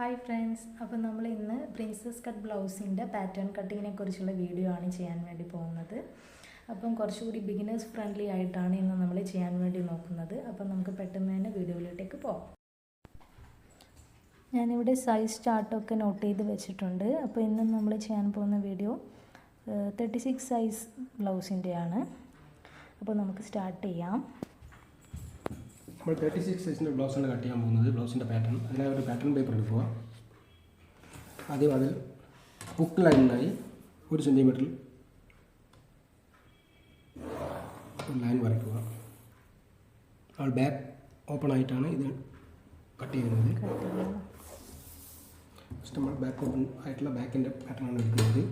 Hi friends അപ്പോൾ നമ്മൾ ഇന്ന് പ്രിൻസസ് കട്ട് ബ്ലൗസിന്റെ പാറ്റേൺ കട്ടിങ്ങിനെ കുറിച്ചുള്ള വീഡിയോ ആണ് ചെയ്യാൻ വേണ്ടി പോകുന്നത്. അപ്പം കുറച്ചുകൂടി ബിഗിനേഴ്സ് ഫ്രണ്ട്ലി ആയിട്ടാണ് ഇന്ന് നമ്മൾ ചെയ്യാൻ വേണ്ടി നോക്കുന്നത്. അപ്പം നമുക്ക് പെട്ടെന്ന് തന്നെ വീഡിയോയിലോട്ടേക്ക് പോകാം ഞാനിവിടെ സൈസ് ചാർട്ടൊക്കെ നോട്ട് ചെയ്ത് വെച്ചിട്ടുണ്ട്. അപ്പോൾ ഇന്ന് നമ്മൾ ചെയ്യാൻ പോകുന്ന വീഡിയോ തേർട്ടി സിക്സ് സൈസ് ബ്ലൗസിന്റെയാണ് അപ്പോൾ നമുക്ക് സ്റ്റാർട്ട് ചെയ്യാം. നമ്മൾ തേർട്ടി സിക്സ് സൈസിന്റെ ബ്ലൗസാണ് കട്ട് ചെയ്യാൻ പോകുന്നത്. ബ്ലൗസിന്റെ പാറ്റേൺ അതിനായി ഒരു പാറ്റേൺ പേപ്പർ എടുക്കുക. ആദ്യം അതിൽ ഹുക്ക് ലൈനിനായി ഒരു സെന്റിമീറ്ററിൽ ഒരു ലൈൻ വരയ്ക്കുക. അവൾ ബാക്ക് ഓപ്പൺ ആയിട്ടാണ് ഇത് കട്ട് ചെയ്യുന്നത്. ഫസ്റ്റ് നമ്മൾ ബാക്ക് ഓപ്പൺ ആയിട്ടുള്ള ബാക്കിന്റെ പാറ്റേണാണ് എടുക്കുന്നത്.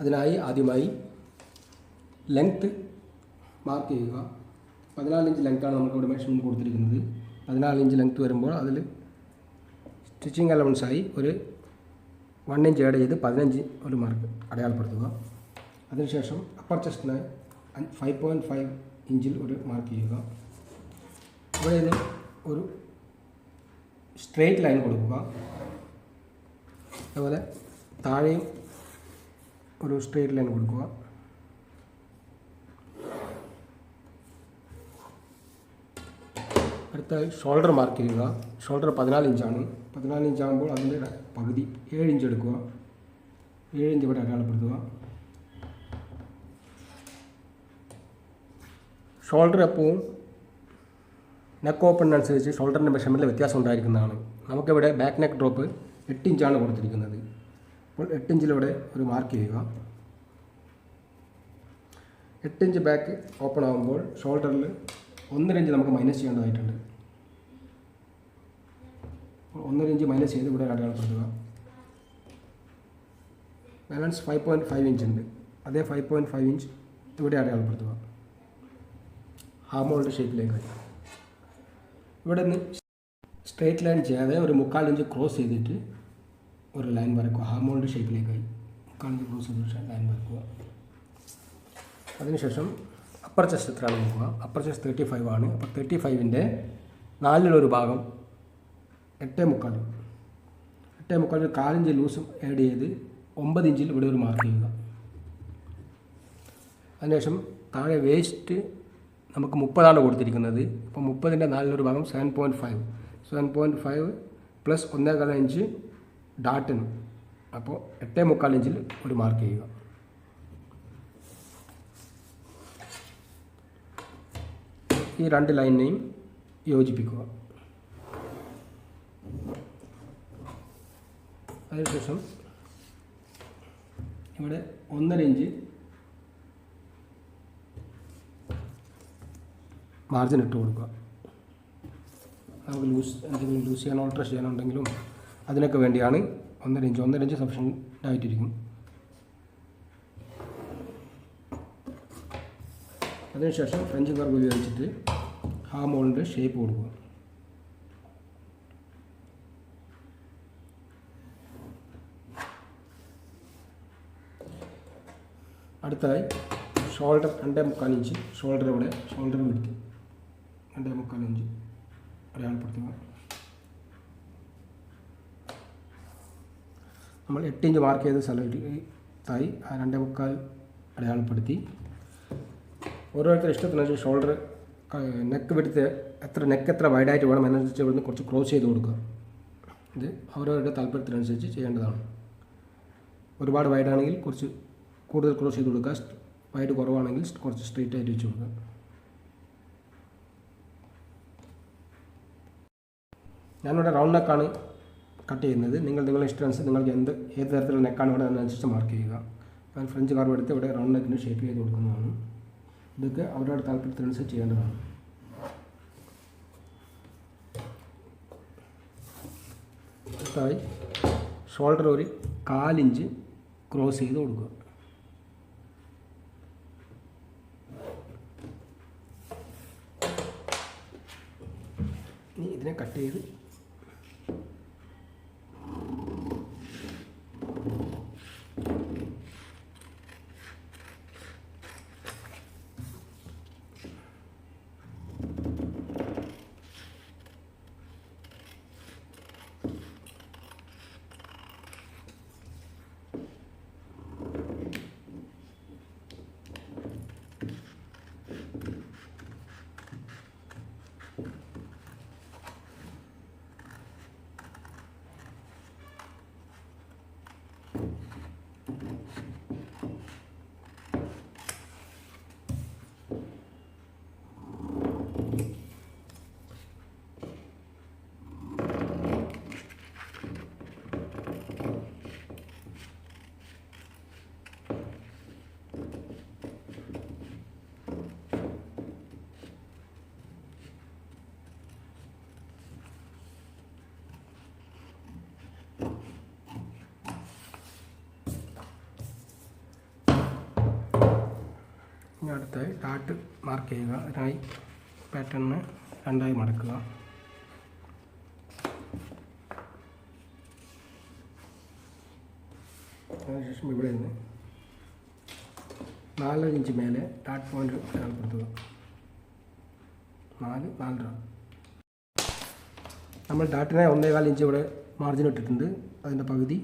അതിനായി ആദ്യമായി ലെങ്ത്ത് മാർക്ക് ചെയ്യുക. പതിനാല് ഇഞ്ച് ലെങ്ത്താണ് നമുക്ക് ഇവിടെ മെഷർമെന്റ് കൊടുത്തിരിക്കുന്നത് പതിനാല് ഇഞ്ച് ലെങ്ത്ത് വരുമ്പോൾ അതിൽ സ്റ്റിച്ചിങ് അലവൻസായി ഒരു വൺ ഇഞ്ച് ആഡ് ചെയ്ത് പതിനഞ്ച് ഒരു മാർക്ക് അടയാളപ്പെടുത്തുക അതിനുശേഷം അപ്പർ ചെസ്റ്റിനായി ഫൈവ് പോയിന്റ് ഫൈവ് ഇഞ്ചിൽ ഒരു മാർക്ക് ചെയ്യുക ഇവിടെ നിന്ന് ഒരു സ്ട്രെയിറ്റ് ലൈൻ കൊടുക്കുക അതുപോലെ താഴെയും ഒരു സ്ട്രെയിറ്റ് ലൈൻ കൊടുക്കുക അടുത്ത ഷോൾഡർ മാർക്ക് ചെയ്യുക. ഷോൾഡർ പതിനാല് ഇഞ്ചാണ് പതിനാല് ഇഞ്ചാകുമ്പോൾ അതിന്റെ പകുതി ഏഴ് ഇഞ്ച് എടുക്കുക. ഏഴ് ഇഞ്ച് ഇവിടെ അടയാളപ്പെടുത്തുക. ഷോൾഡർ എപ്പോഴും നെക്ക് ഓപ്പണിനനുസരിച്ച് ഷോൾഡറിന്റെ മെഷർമെന്റിൽ വ്യത്യാസം ഉണ്ടായിരിക്കുന്നതാണ്. നമുക്കിവിടെ ബാക്ക് നെക്ക് ഡ്രോപ്പ് എട്ട് ഇഞ്ചാണ് കൊടുത്തിരിക്കുന്നത്. അപ്പോൾ എട്ട് ഇഞ്ചിലൂടെ ഒരു മാർക്ക് ചെയ്യുക. എട്ട് ഇഞ്ച് ബാക്ക് ഓപ്പൺ ആകുമ്പോൾ ഷോൾഡറിൽ ഒന്നര ഇഞ്ച് നമുക്ക് മൈനസ് ചെയ്യേണ്ടതായിട്ടുണ്ട്. ഒന്ന് ഇഞ്ച് മൈനസ് ചെയ്ത് ഇവിടെ അടയാളപ്പെടുത്തുക. Balance five point five inch ഉണ്ട്. അതേ ഫൈവ് പോയിന്റ് ഫൈവ് ഇഞ്ച് ഇവിടെ അടയാളപ്പെടുത്തുക. ഹാമോളുടെ ഷേപ്പിലേക്ക് ഇവിടെ നിന്ന് സ്ട്രേറ്റ് ലൈൻ ചെയ്യാതെ ഒരു മുക്കാൽ ഇഞ്ച് ക്രോസ് ചെയ്തിട്ട് ഒരു ലൈൻ വരയ്ക്കുക ഹാമോളുടെ ഷേപ്പിലേക്കായി മുക്കാൽ ഇഞ്ച് ക്രോസ് ചെയ്തിട്ട് ലൈൻ വരയ്ക്കുക അതിനുശേഷം അപ്പർ ചെസ്റ്റ് എത്രയാണ് നോക്കുക. അപ്പർ ചെസ്റ്റ് തേർട്ടി ഫൈവ് ആണ് അപ്പോൾ തേർട്ടി ഫൈവിന്റെ നാലിലൊരു ഭാഗം എട്ടേ മുക്കാൽ. എട്ടേ മുക്കാൽ കാലിഞ്ച് ലൂസ് ആഡ് ചെയ്ത് ഒമ്പത് ഇഞ്ചിൽ ഇവിടെ ഒരു മാർക്ക് ചെയ്യുക. അതിനുശേഷം താഴെ വേസ്റ്റ് നമുക്ക് മുപ്പതാണ് കൊടുത്തിരിക്കുന്നത്. അപ്പോൾ മുപ്പതിന്റെ നാലിലൊരു ഭാഗം seven point five seven point five plus ഒന്നേകാല inch ഡാട്ടിന് അപ്പോൾ എട്ടേ മുക്കാൽ ഇഞ്ചിൽ ഒരു മാർക്ക് ചെയ്യുക. ഈ രണ്ട് ലൈനിനെയും യോജിപ്പിക്കുക. അതിനുശേഷം ഇവിടെ ഒന്നര ഇഞ്ച് മാർജിൻ ഇട്ട് കൊടുക്കുക. നമുക്ക് ലൂസ് എന്തെങ്കിലും ലൂസ് ചെയ്യാനോ ഓൾട്ടർ ചെയ്യാനുണ്ടെങ്കിലും അതിനൊക്കെ വേണ്ടിയാണ് ഒന്നര ഇഞ്ച്. ഒന്നര ഇഞ്ച് സഫിഷ്യന്റ് ആയിട്ടിരിക്കും. അതിനുശേഷം ഫ്രഞ്ച് കർവ് ഉപയോഗിച്ചിട്ട് ആ മോളിന്റെ ഷേപ്പ് കൊടുക്കുക. അടുത്തതായി ഷോൾഡർ രണ്ടേ മുക്കാൽ ഇഞ്ച് ഷോൾഡർ ഇവിടെ ഷോൾഡർ വിടുത്ത് രണ്ടേ മുക്കാൽ ഇഞ്ച് അടയാളപ്പെടുത്തുക. നമ്മൾ എട്ട് ഇഞ്ച് മാർക്ക് ചെയ്ത സ്ഥലത്തായി ആ രണ്ടേ മുക്കാൽ അടയാളപ്പെടുത്തി ഓരോരുത്തർ ഇഷ്ടത്തിനനുസരിച്ച് ഷോൾഡർ നെക്ക് വിടുത്ത് എത്ര നെക്ക് എത്ര വൈഡായിട്ട് വേണം എന്നനുസരിച്ച് ഇവിടുന്ന് കുറച്ച് ക്രോസ് ചെയ്ത് കൊടുക്കുക. ഇത് അവരവരുടെ താല്പര്യത്തിനനുസരിച്ച് ചെയ്യേണ്ടതാണ്. ഒരുപാട് വൈഡാണെങ്കിൽ കുറച്ച് കൂടുതൽ ക്രോസ് ചെയ്ത് കൊടുക്കുക. വൈഡ് കുറവാണെങ്കിൽ കുറച്ച് സ്ട്രെയിറ്റ് ആയിട്ട് വെച്ച് കൊടുക്കുക. ഞാനിവിടെ റൗണ്ട് നെക്കാണ് കട്ട് ചെയ്യുന്നത്. നിങ്ങൾ നിങ്ങളുടെ ഇഷ്ടമനുസരിച്ച് നിങ്ങൾക്ക് എന്ത് ഏത് തരത്തിലുള്ള നെക്കാണ് ഇവിടെ അതിനനുസരിച്ച് മാർക്ക് ചെയ്യുക. ഞാൻ ഫ്രഞ്ച് കാർവ് എടുത്ത് ഇവിടെ റൗണ്ട് നെക്കിന് ഷേപ്പ് ചെയ്ത് കൊടുക്കുന്നതാണ്. ഇതൊക്കെ അവരുടെ താല്പര്യത്തിനനുസരിച്ച് ചെയ്യേണ്ടതാണ്. അടുത്തായി ഷോൾഡർ ഒരു കാലിഞ്ച് ക്രോസ് ചെയ്ത് കൊടുക്കുക. ഇനി ഇതിനെ കട്ട് ചെയ്ത് അടുത്തായി ഡാട്ട് മാർക്ക് ചെയ്യുക. അതിനായി പാറ്റേണിന് രണ്ടായി മടക്കുക. അതിനുശേഷം ഇവിടെ നിന്ന് നാലര ഇഞ്ച് മേലെ ഡാട്ട് പോയിന്റ് അടയാളപ്പെടുത്തുക നാല് നാലര. നമ്മൾ ഡാട്ടിനെ ഒന്നേകാൽ ഇഞ്ച് ഇവിടെ മാർജിൻ ഇട്ടിട്ടുണ്ട്. അതിന്റെ പകുതി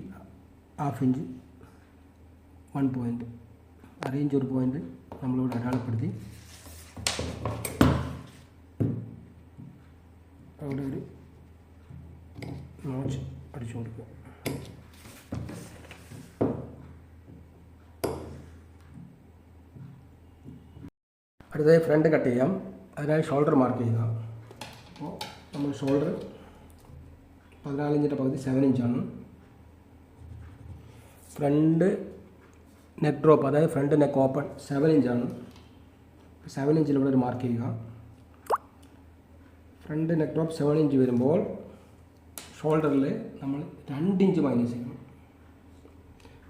ഹാഫ് ഇഞ്ച് വൺ പോയിന്റ് അര ഇഞ്ച് ഒരു പോയിന്റ് നമ്മളിവിടെ അടയാളപ്പെടുത്തി. അവിടെ ഒരു നോച്ച് അടിച്ചു കൊടുക്കുക. അടുത്തതായി ഫ്രണ്ട് കട്ട് ചെയ്യാം. അതിനായി ഷോൾഡർ മാർക്ക് ചെയ്യുക. അപ്പോൾ നമ്മൾ ഷോൾഡർ പതിനാലിഞ്ചിന്റെ പകുതി സെവൻ ഇഞ്ചാണ് ഫ്രണ്ട് നെക്ക് ഡ്രോപ്പ് അതായത് ഫ്രണ്ട് നെക്ക് ഓപ്പൺ സെവൻ ഇഞ്ചാണ് സെവൻ ഇഞ്ചിൽ ഇവിടെ ഒരു മാർക്ക് ചെയ്യുക. Front neck drop seven inch വരുമ്പോൾ ഷോൾഡറിൽ നമ്മൾ രണ്ട് ഇഞ്ച് മൈനസ് ചെയ്യണം.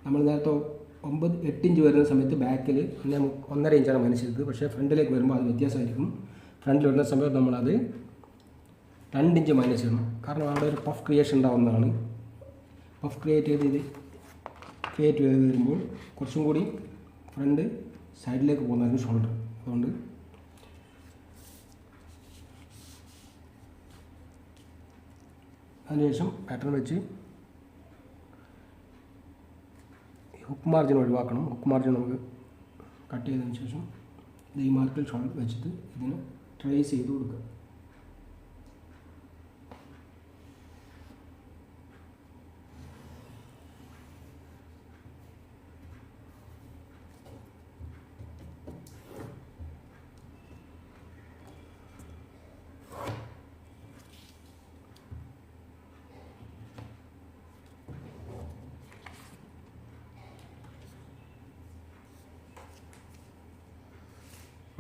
നമ്മൾ നേരത്തെ ഒമ്പത് എട്ട് ഇഞ്ച് വരുന്ന സമയത്ത് ബാക്കിൽ പിന്നെ ഒന്നര ഇഞ്ചാണ് മൈനസ് ചെയ്തത്. പക്ഷേ ഫ്രണ്ടിലേക്ക് വരുമ്പോൾ അത് വ്യത്യാസമായിരിക്കും. ഫ്രണ്ടിൽ വരുന്ന സമയത്ത് നമ്മളത് രണ്ട് ഇഞ്ച് മൈനസ് ചെയ്യണം. കാരണം അവിടെ ഒരു പഫ് ക്രിയേഷൻ ഉണ്ടാവുന്നതാണ്. പഫ് ക്രിയേറ്റ് ചെയ്ത് ഇത് ക്രിയേറ്റ് ചെയ്ത് വരുമ്പോൾ കുറച്ചും കൂടി ഫ്രണ്ട് സൈഡിലേക്ക് പോകുന്നതായിരുന്നു ഷോൾഡർ അതുകൊണ്ട് അതിനുശേഷം പാറ്റേൺ വെച്ച് ഹുക്ക് മാർജിൻ ഒഴിവാക്കണം. ഹുക്ക് മാർജിൻ നമുക്ക് കട്ട് ചെയ്തതിന് ശേഷം ഈ മാർക്കിൽ ഷോൾഡർ വെച്ചിട്ട് ഇതിന് ട്രേസ് ചെയ്ത് കൊടുക്കുക.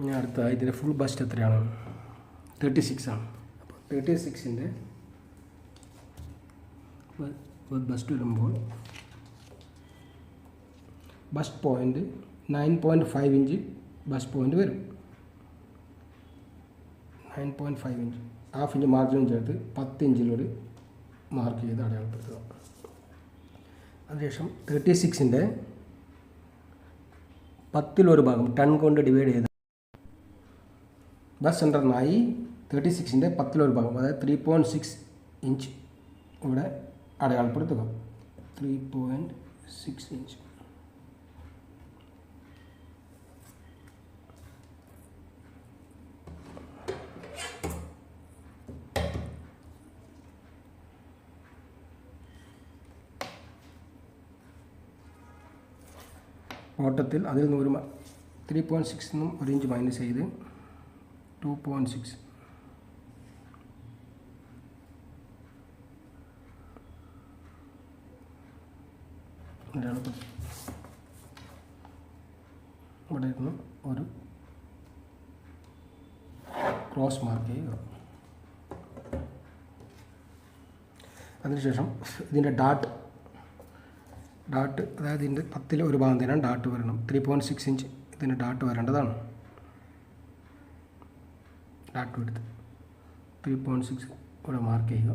ഇനി അടുത്ത ഇതിന്റെ ഫുൾ ബസ്റ്റ് എത്രയാണ് തേർട്ടി സിക്സ് ആണ്. അപ്പോൾ തേർട്ടി സിക്സിന്റെ ബസ്റ്റ് വരുമ്പോൾ bust point nine point five inch bust point വരും. Nine point five inch. Half inch മാർജിനും ചേർത്ത് പത്ത് ഇഞ്ചിലൊരു മാർക്ക് ചെയ്ത് അടയാളപ്പെടുത്തുക. അതിനുശേഷം തേർട്ടി സിക്സിന്റെ പത്തിലൊരു ഭാഗം ടൺ കൊണ്ട് ഡിവൈഡ് ചെയ്ത് ബസ് സെന്ററിനായി തേർട്ടി സിക്സിന്റെ പത്തിലൊരു ഭാഗം അതായത് ത്രീ പോയിന്റ് സിക്സ് ഇഞ്ച് ഇവിടെ അടയാളപ്പെടുത്തുക. ത്രീ പോയിന്റ് സിക്സ് ഇഞ്ച് ഓട്ടത്തിൽ അതിൽ നിന്ന് ഒരു ത്രീ പോയിന്റ് സിക്സ് നിന്നും ഒരു ഇഞ്ച് മൈനസ് ചെയ്ത് ഇവിടെ ഇരുന്ന് ഒരു ക്രോസ് മാർക്ക് ചെയ്യുക. അതിനുശേഷം ഇതിന്റെ ഡാട്ട് ഡാട്ട് അതായത് ഇതിന്റെ പത്തിൽ ഒരു ഭാഗം തരാൻ ഡാട്ട് വരണം. ത്രീ പോയിന്റ് സിക്സ് ഇഞ്ച് ഇതിന് ഡാട്ട് വരേണ്ടതാണ്. ഡാട്ട് എടുത്ത് ത്രീ പോയിന്റ് സിക്സ് ഇവിടെ മാർക്ക് ചെയ്യുക.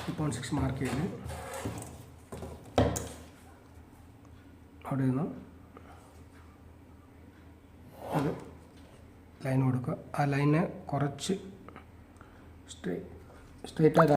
ത്രീ പോയിന്റ് സിക്സ് മാർക്ക് ചെയ്ത് അവിടെ നിന്ന് അത് ലൈൻ കൊടുക്കുക. ആ ലൈനെ കുറച്ച് സ്ട്രേ സ്ട്രേറ്റ് ആയിട്ട്